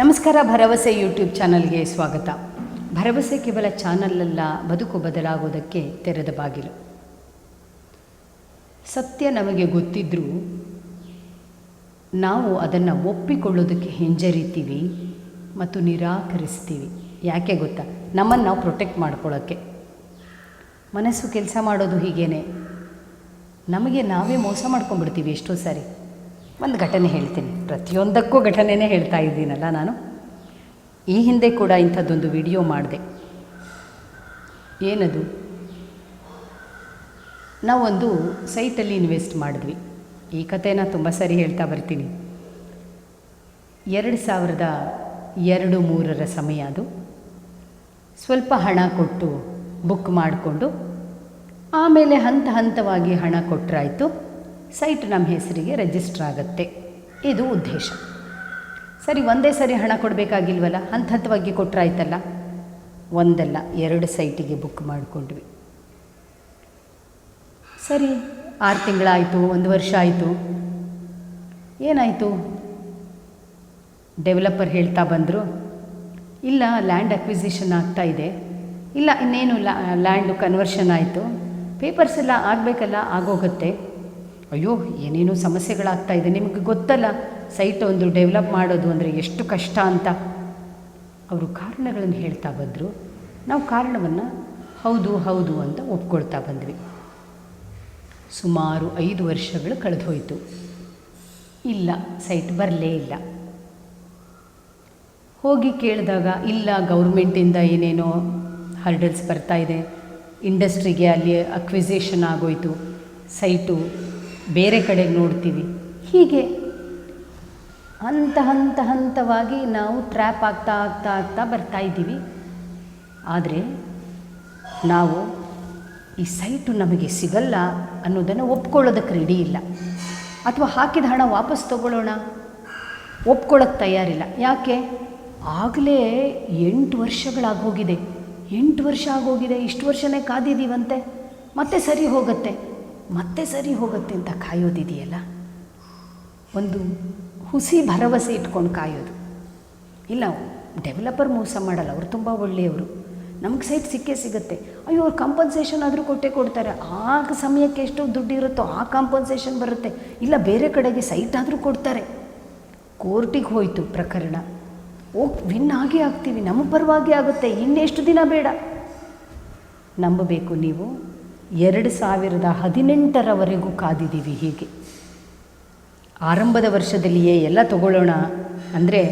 ನಮಸ್ಕಾರ, ಭರವಸೆ ಯೂಟ್ಯೂಬ್ ಚಾನಲ್ಗೆ ಸ್ವಾಗತ. ಭರವಸೆ ಕೇವಲ ಚಾನಲಲ್ಲ, ಬದುಕು ಬದಲಾಗೋದಕ್ಕೆ ತೆರೆದ ಬಾಗಿಲು. ಸತ್ಯ ನಮಗೆ ಗೊತ್ತಿದ್ದರೂ ನಾವು ಅದನ್ನು ಒಪ್ಪಿಕೊಳ್ಳೋದಕ್ಕೆ ಹಿಂಜರಿತೀವಿ ಮತ್ತು ನಿರಾಕರಿಸ್ತೀವಿ. ಯಾಕೆ ಗೊತ್ತಾ? ನಮ್ಮನ್ನು ನಾವು ಪ್ರೊಟೆಕ್ಟ್ ಮಾಡ್ಕೊಳ್ಳೋಕ್ಕೆ ಮನಸ್ಸು ಕೆಲಸ ಮಾಡೋದು ಹೀಗೇನೆ. ನಮಗೆ ನಾವೇ ಮೋಸ ಮಾಡ್ಕೊಂಡ್ಬಿಡ್ತೀವಿ ಎಷ್ಟೋ ಸಾರಿ. ಒಂದು ಘಟನೆ ಹೇಳ್ತೀನಿ. ಪ್ರತಿಯೊಂದಕ್ಕೂ ಘಟನೆನೇ ಹೇಳ್ತಾ ಇದ್ದೀನಲ್ಲ ನಾನು. ಈ ಹಿಂದೆ ಕೂಡ ಇಂಥದ್ದೊಂದು ವಿಡಿಯೋ ಮಾಡಿದೆ. ಏನದು? ನಾವೊಂದು ಸೈಟಲ್ಲಿ ಇನ್ವೆಸ್ಟ್ ಮಾಡಿದ್ವಿ. ಈ ಕಥೆನ ತುಂಬ ಸರಿ ಹೇಳ್ತಾ ಬರ್ತೀನಿ. ಎರಡು ಸಾವಿರದ ಎರಡು ಮೂರರ ಸಮಯ ಅದು. ಸ್ವಲ್ಪ ಹಣ ಕೊಟ್ಟು ಬುಕ್ ಮಾಡಿಕೊಂಡು ಆಮೇಲೆ ಹಂತ ಹಂತವಾಗಿ ಹಣ ಕೊಟ್ಟರಾಯಿತು ಸೈಟ್ ನಮ್ಮ ಹೆಸರಿಗೆ ರಿಜಿಸ್ಟರ್ ಆಗುತ್ತೆ. ಇದು ಉದ್ದೇಶ. ಸರಿ, ಒಂದೇ ಸರಿ ಹಣ ಕೊಡಬೇಕಾಗಿಲ್ವಲ್ಲ? ಹಂತ ಹಂತವಾಗಿ ಕೊಟ್ಟರಾಯ್ತಲ್ಲ ಒಂದಲ್ಲ, ಎರಡು ಸೈಟಿಗೆ ಬುಕ್ ಮಾಡಿಕೊಂಡ್ವಿ. ಸರಿ, ಆರು ತಿಂಗಳಾಯಿತು, ಒಂದು ವರ್ಷ ಆಯಿತು. ಏನಾಯಿತು? ಡೆವಲಪರ್ ಹೇಳ್ತಾ ಬಂದರು, ಇಲ್ಲ ಲ್ಯಾಂಡ್ ಅಕ್ವಿಸಿಷನ್ ಆಗ್ತಾ ಇದೆ. ಇಲ್ಲ, ಇನ್ನೇನು ಲ್ಯಾಂಡು ಕನ್ವರ್ಷನ್ ಆಯಿತು. ಪೇಪರ್ಸ್ ಎಲ್ಲ ಆಗಬೇಕಲ್ಲ, ಆಗೋಗುತ್ತೆ. ಅಯ್ಯೋ, ಏನೇನೋ ಸಮಸ್ಯೆಗಳಾಗ್ತಾ ಇದೆ. ನಿಮಗೆ ಗೊತ್ತಲ್ಲ ಸೈಟ್ ಒಂದು ಡೆವಲಪ್ ಮಾಡೋದು ಅಂದರೆ ಎಷ್ಟು ಕಷ್ಟ ಅಂತ. ಅವರು ಕಾರಣಗಳನ್ನು ಹೇಳ್ತಾ ಬಂದರು. ನಾವು ಕಾರಣವನ್ನು ಹೌದು ಹೌದು ಅಂತ ಒಪ್ಕೊಳ್ತಾ ಬಂದ್ವಿ. ಸುಮಾರು ಐದು ವರ್ಷಗಳು ಕಳೆದು ಹೋಯಿತು ಇಲ್ಲ ಸೈಟ್ ಬರಲೇ ಇಲ್ಲ. ಹೋಗಿ ಕೇಳಿದಾಗ, ಇಲ್ಲ, ಗೌರ್ಮೆಂಟಿಂದ ಏನೇನೋ ಹರ್ಡಲ್ಸ್ ಬರ್ತಾ ಇದೆ. ಇಂಡಸ್ಟ್ರಿಗೆ ಅಲ್ಲಿ ಅಕ್ವಿಸೇಷನ್ ಆಗೋಯ್ತು. ಸೈಟು ಬೇರೆ ಕಡೆಗೆ ನೋಡ್ತೀವಿ. ಹೀಗೆ ಹಂತ ಹಂತ ಹಂತವಾಗಿ ನಾವು ಟ್ರ್ಯಾಪ್ ಆಗ್ತಾ ಆಗ್ತಾ ಆಗ್ತಾ ಬರ್ತಾ ಇದ್ದೀವಿ. ಆದರೆ ನಾವು ಈ ಸೈಟು ನಮಗೆ ಸಿಗಲ್ಲ ಅನ್ನೋದನ್ನು ಒಪ್ಕೊಳ್ಳೋದಕ್ಕೆ ರೆಡಿ ಇಲ್ಲ. ಅಥವಾ ಹಾಕಿದ ಹಣ ವಾಪಸ್ ತಗೊಳ್ಳೋಣ? ಒಪ್ಕೊಳ್ಳೋಕ್ಕೆ ತಯಾರಿಲ್ಲ. ಯಾಕೆ? ಆಗಲೇ ಎಂಟು ವರ್ಷಗಳಾಗೋಗಿದೆ ಎಂಟು ವರ್ಷ ಆಗೋಗಿದೆ ಇಷ್ಟು ವರ್ಷನೇ ಕಾದಿದ್ದೀವಂತೆ. ಮತ್ತೆ ಸರಿ ಹೋಗುತ್ತೆ. ಮತ್ತೆ ಸರಿ ಹೋಗುತ್ತೆ ಅಂತ ಕಾಯೋದಿದೆಯಲ್ಲ? ಒಂದು ಹುಸಿ ಭರವಸೆ ಇಟ್ಕೊಂಡು ಕಾಯೋದು. ಇಲ್ಲ ಡೆವಲಪರ್ ಮೋಸ ಮಾಡಲ್ಲ, ಅವರು ತುಂಬ ಒಳ್ಳೆಯವರು. ನಮಗೆ ಸೈಟ್ ಸಿಕ್ಕೇ ಸಿಗುತ್ತೆ. ಅಯ್ಯೋ, ಅವ್ರು ಕಾಂಪನ್ಸೇಷನ್ ಆದರೂ ಕೊಟ್ಟೇ ಕೊಡ್ತಾರೆ. ಆ ಸಮಯಕ್ಕೆ ಎಷ್ಟು ದುಡ್ಡು ಇರುತ್ತೋ ಆ ಕಾಂಪನ್ಸೇಷನ್ ಬರುತ್ತೆ. ಇಲ್ಲ, ಬೇರೆ ಕಡೆಗೆ ಸೈಟ್ ಆದರೂ ಕೊಡ್ತಾರೆ. ಕೋರ್ಟಿಗೆ ಹೋಯಿತು ಪ್ರಕರಣ. ಹೋಗಿ, ವಿನ್ ಆಗೇ ಆಗ್ತೀವಿ. ನಮ್ಮ ಪರವಾಗಿ ಆಗುತ್ತೆ. ಇನ್ನೆಷ್ಟು ದಿನ ಬೇಡ. ನಂಬಬೇಕು ನೀವು. ಎರಡು ಸಾವಿರದ ಹದಿನೆಂಟರವರೆಗೂ ಕಾದಿದ್ದೀವಿ ಹೀಗೆ. ಆರಂಭದ ವರ್ಷದಲ್ಲಿಯೇ ಎಲ್ಲ ತಗೊಳ್ಳೋಣ. ಅಂದರೆ,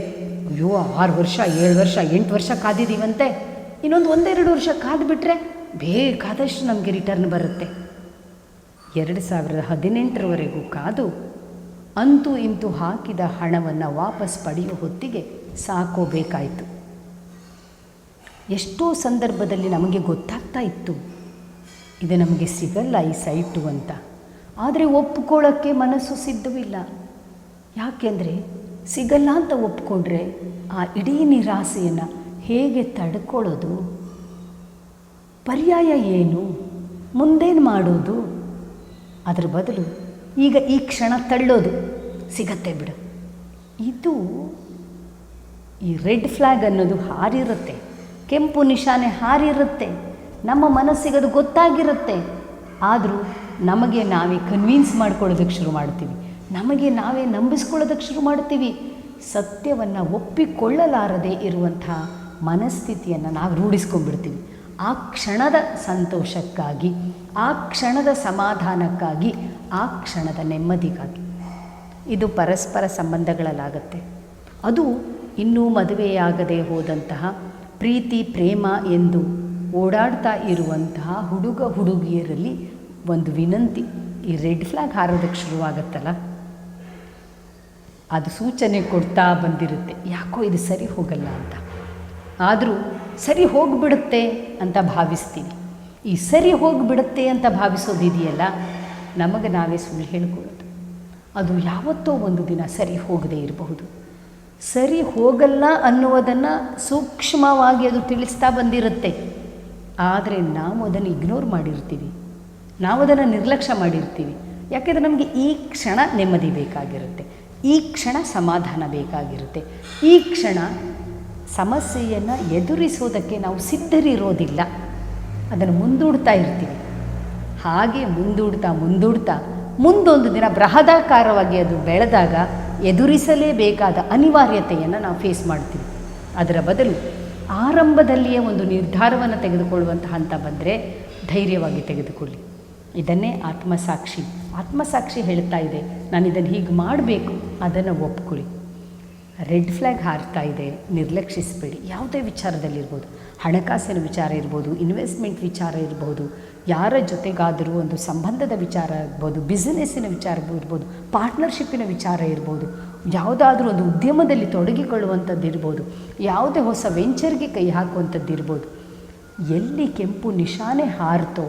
ಅಯ್ಯೋ, ಆರು ವರ್ಷ, ಏಳು ವರ್ಷ, ಎಂಟು ವರ್ಷ ಕಾದಿದ್ದೀವಂತೆ. ಇನ್ನೊಂದು ಒಂದೆರಡು ವರ್ಷ ಕಾದ್ಬಿಟ್ರೆ ಬೇಕಾದಷ್ಟು ನಮಗೆ ರಿಟರ್ನ್ ಬರುತ್ತೆ. ಎರಡು ಸಾವಿರದ ಹದಿನೆಂಟರವರೆಗೂ ಕಾದು, ಅಂತೂ ಇಂತೂ ಹಾಕಿದ ಹಣವನ್ನು ವಾಪಸ್ ಪಡೆಯೋ ಹೊತ್ತಿಗೆ ಸಾಕೋಬೇಕಾಯಿತು. ಎಷ್ಟೋ ಸಂದರ್ಭದಲ್ಲಿ ನಮಗೆ ಗೊತ್ತಾಗ್ತಾ ಇತ್ತು. ಇದು ನಮಗೆ ಸಿಗಲ್ಲ ಈ ಸೈಟು ಅಂತ. ಆದರೆ ಒಪ್ಕೊಳ್ಳೋಕ್ಕೆ ಮನಸ್ಸು ಸಿದ್ಧವಿಲ್ಲ. ಯಾಕೆಂದರೆ ಸಿಗಲ್ಲ ಅಂತ ಒಪ್ಕೊಂಡ್ರೆ ಆ ಇಡೀ ನಿರಾಸೆಯನ್ನು ಹೇಗೆ ತಡ್ಕೊಳ್ಳೋದು? ಪರ್ಯಾಯ ಏನು? ಮುಂದೇನು ಮಾಡೋದು? ಅದರ ಬದಲು ಈಗ ಈ ಕ್ಷಣ ತಳ್ಳೋದು ಸಿಗತ್ತೆ ಬಿಡು. ಇದು ಈ ರೆಡ್ ಫ್ಲ್ಯಾಗ್ ಅನ್ನೋದು ಹಾರಿರುತ್ತೆ. ಕೆಂಪು ನಿಶಾನೆ ಹಾರಿರುತ್ತೆ. ನಮ್ಮ ಮನಸ್ಸಿಗೆ ಅದು ಗೊತ್ತಾಗಿರುತ್ತೆ. ಆದರೂ ನಮಗೆ ನಾವೇ ಕನ್ವಿನ್ಸ್ ಮಾಡ್ಕೊಳ್ಳೋದಕ್ಕೆ ಶುರು ಮಾಡ್ತೀವಿ. ನಮಗೆ ನಾವೇ ನಂಬಿಸ್ಕೊಳ್ಳೋದಕ್ಕೆ ಶುರು ಮಾಡ್ತೀವಿ. ಸತ್ಯವನ್ನು ಒಪ್ಪಿಕೊಳ್ಳಲಾರದೆ ಇರುವಂಥ ಮನಸ್ಥಿತಿಯನ್ನು ನಾವು ರೂಢಿಸ್ಕೊಂಡ್ಬಿಡ್ತೀವಿ. ಆ ಕ್ಷಣದ ಸಂತೋಷಕ್ಕಾಗಿ, ಆ ಕ್ಷಣದ ಸಮಾಧಾನಕ್ಕಾಗಿ, ಆ ಕ್ಷಣದ ನೆಮ್ಮದಿಗಾಗಿ. ಇದು ಪರಸ್ಪರ ಸಂಬಂಧಗಳಲ್ಲಾಗತ್ತೆ. ಅದು ಇನ್ನೂ ಮದುವೆಯಾಗದೆ ಹೋದಂತಹ ಪ್ರೀತಿ, ಪ್ರೇಮ ಎಂದು ಓಡಾಡ್ತಾ ಇರುವಂತಹ ಹುಡುಗ ಹುಡುಗಿಯರಲ್ಲಿ ಒಂದು ವಿನಂತಿ, ಈ ರೆಡ್ ಫ್ಲ್ಯಾಗ್ ಹಾರೋದಕ್ಕೆ ಶುರುವಾಗತ್ತಲ್ಲ? ಅದು ಸೂಚನೆ ಕೊಡ್ತಾ ಬಂದಿರುತ್ತೆ, ಯಾಕೋ ಇದು ಸರಿ ಹೋಗಲ್ಲ ಅಂತ. ಆದರೂ ಸರಿ ಹೋಗಿಬಿಡುತ್ತೆ ಅಂತ ಭಾವಿಸ್ತೀವಿ ಈ ಸರಿ ಹೋಗಿಬಿಡುತ್ತೆ ಅಂತ ಭಾವಿಸೋದಿದೆಯಲ್ಲ, ನಮಗೆ ನಾವೇ ಸುಳ್ಳು ಹೇಳ್ಕೊಳ್ಳೋದು. ಅದು ಯಾವತ್ತೋ ಒಂದು ದಿನ ಸರಿ ಹೋಗದೇ ಇರಬಹುದು. ಸರಿ ಹೋಗಲ್ಲ ಅನ್ನುವುದನ್ನು ಸೂಕ್ಷ್ಮವಾಗಿ ಅದು ತಿಳಿಸ್ತಾ ಬಂದಿರುತ್ತೆ. ಆದರೆ ನಾವು ಅದನ್ನು ಇಗ್ನೋರ್ ಮಾಡಿರ್ತೀವಿ. ನಾವು ಅದನ್ನು ನಿರ್ಲಕ್ಷ್ಯ ಮಾಡಿರ್ತೀವಿ. ಯಾಕೆಂದರೆ ನಮಗೆ ಈ ಕ್ಷಣ ನೆಮ್ಮದಿ ಬೇಕಾಗಿರುತ್ತೆ. ಈ ಕ್ಷಣ ಸಮಾಧಾನ ಬೇಕಾಗಿರುತ್ತೆ. ಈ ಕ್ಷಣ ಸಮಸ್ಯೆಯನ್ನು ಎದುರಿಸೋದಕ್ಕೆ ನಾವು ಸಿದ್ಧರಿರೋದಿಲ್ಲ. ಅದನ್ನು ಮುಂದೂಡ್ತಾ ಇರ್ತೀವಿ. ಹಾಗೆ ಮುಂದೂಡ್ತಾ ಮುಂದೂಡ್ತಾ ಮುಂದೊಂದು ದಿನ ಬೃಹದಾಕಾರವಾಗಿ ಅದು ಬೆಳೆದಾಗ ಎದುರಿಸಲೇಬೇಕಾದ ಅನಿವಾರ್ಯತೆಯನ್ನು ನಾವು ಫೇಸ್ ಮಾಡ್ತೀವಿ. ಅದರ ಬದಲು ಆರಂಭದಲ್ಲಿಯೇ ಒಂದು ನಿರ್ಧಾರವನ್ನು ತೆಗೆದುಕೊಳ್ಳುವಂತಹ ಹಂತ ಬಂದರೆ ಧೈರ್ಯವಾಗಿ ತೆಗೆದುಕೊಳ್ಳಿ. ಇದನ್ನೇ ಆತ್ಮಸಾಕ್ಷಿ. ಆತ್ಮಸಾಕ್ಷಿ ಹೇಳ್ತಾ ಇದೆ, ನಾನು ಇದನ್ನು ಹೀಗೆ ಮಾಡಬೇಕು, ಅದನ್ನು ಒಪ್ಕೊಳ್ಳಿ. ರೆಡ್ ಫ್ಲ್ಯಾಗ್ ಹಾರ್ತಾ ಇದೆ, ನಿರ್ಲಕ್ಷಿಸಬೇಡಿ. ಯಾವುದೇ ವಿಚಾರದಲ್ಲಿರ್ಬೋದು. ಹಣಕಾಸಿನ ವಿಚಾರ ಇರ್ಬೋದು ಇನ್ವೆಸ್ಟ್ಮೆಂಟ್ ವಿಚಾರ ಇರ್ಬೋದು ಯಾರ ಜೊತೆಗಾದರೂ ಒಂದು ಸಂಬಂಧದ ವಿಚಾರ ಇರ್ಬೋದು ಬಿಸ್ನೆಸ್ಸಿನ ವಿಚಾರ ಇರ್ಬೋದು ಪಾರ್ಟ್ನರ್ಶಿಪ್ಪಿನ ವಿಚಾರ ಇರ್ಬೋದು, ಯಾವುದಾದ್ರೂ ಒಂದು ಉದ್ಯಮದಲ್ಲಿ ತೊಡಗಿಕೊಳ್ಳುವಂಥದ್ದು ಇರ್ಬೋದು, ಯಾವುದೇ ಹೊಸ ವೆಂಚರ್ಗೆ ಕೈ ಹಾಕುವಂಥದ್ದು ಇರ್ಬೋದು, ಎಲ್ಲಿ ಕೆಂಪು ನಿಶಾನೆ ಹಾರ್ತೋ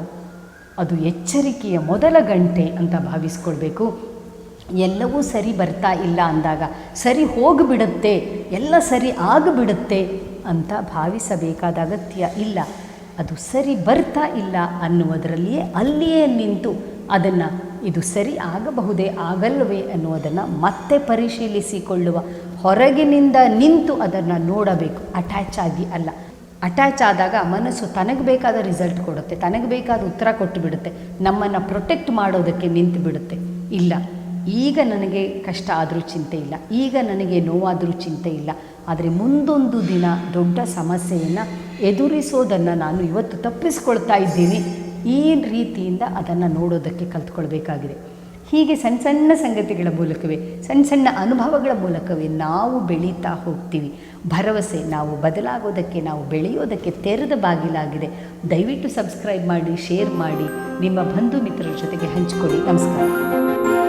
ಅದು ಎಚ್ಚರಿಕೆಯ ಮೊದಲ ಗಂಟೆ ಅಂತ ಭಾವಿಸ್ಕೊಳ್ಬೇಕು. ಎಲ್ಲವೂ ಸರಿ ಬರ್ತಾ ಇಲ್ಲ ಅಂದಾಗ, ಸರಿ ಹೋಗಿಬಿಡುತ್ತೆ, ಎಲ್ಲ ಸರಿ ಆಗಿಬಿಡುತ್ತೆ ಅಂತ ಭಾವಿಸಬೇಕಾದ ಅಗತ್ಯ ಇಲ್ಲ. ಅದು ಸರಿ ಬರ್ತಾ ಇಲ್ಲ ಅನ್ನುವುದರಲ್ಲಿಯೇ ಅಲ್ಲಿಯೇ ನಿಂತು ಅದನ್ನು ಇದು ಸರಿ ಆಗಬಹುದೇ ಆಗಲ್ಲವೇ ಅನ್ನುವುದನ್ನು ಮತ್ತೆ ಪರಿಶೀಲಿಸಿಕೊಳ್ಳುವ ಹೊರಗಿನಿಂದ ನಿಂತು ಅದನ್ನು ನೋಡಬೇಕು. ಅಟ್ಯಾಚ್ ಆಗಿ ಅಲ್ಲ. ಅಟ್ಯಾಚ್ ಆದಾಗ ಮನಸ್ಸು ತನಗೆ ಬೇಕಾದ ರಿಸಲ್ಟ್ ಕೊಡುತ್ತೆ. ತನಗೆ ಬೇಕಾದ ಉತ್ತರ ಕೊಟ್ಟು ಬಿಡುತ್ತೆ ನಮ್ಮನ್ನು ಪ್ರೊಟೆಕ್ಟ್ ಮಾಡೋದಕ್ಕೆ ನಿಂತು ಬಿಡುತ್ತೆ ಇಲ್ಲ. ಈಗ ನನಗೆ ಕಷ್ಟ ಆದರೂ ಚಿಂತೆ ಇಲ್ಲ. ಈಗ ನನಗೆ ನೋವಾದರೂ ಚಿಂತೆ ಇಲ್ಲ. ಆದರೆ ಮುಂದೊಂದು ದಿನ ದೊಡ್ಡ ಸಮಸ್ಯೆಯನ್ನು ಎದುರಿಸೋದನ್ನು ನಾನು ಇವತ್ತು ತಪ್ಪಿಸ್ಕೊಳ್ತಾ ಇದ್ದೀನಿ. ಈ ರೀತಿಯಿಂದ ಅದನ್ನು ನೋಡೋದಕ್ಕೆ ಕಲ್ತ್ಕೊಳ್ಬೇಕಾಗಿದೆ. ಹೀಗೆ ಸಣ್ಣ ಸಣ್ಣ ಸಂಗತಿಗಳ ಮೂಲಕವೇ ಸಣ್ಣ ಸಣ್ಣ ಅನುಭವಗಳ ಮೂಲಕವೇ ನಾವು ಬೆಳೀತಾ ಹೋಗ್ತೀವಿ. ಭರವಸೆ, ನಾವು ಬದಲಾಗೋದಕ್ಕೆ, ನಾವು ಬೆಳೆಯೋದಕ್ಕೆ ತೆರೆದ ಬಾಗಿಲಾಗಿದೆ. ದಯವಿಟ್ಟು ಸಬ್ಸ್ಕ್ರೈಬ್ ಮಾಡಿ, ಶೇರ್ ಮಾಡಿ. ನಿಮ್ಮ ಬಂಧು ಮಿತ್ರರ ಜೊತೆಗೆ ಹಂಚಿಕೊಳ್ಳಿ. ನಮಸ್ಕಾರ.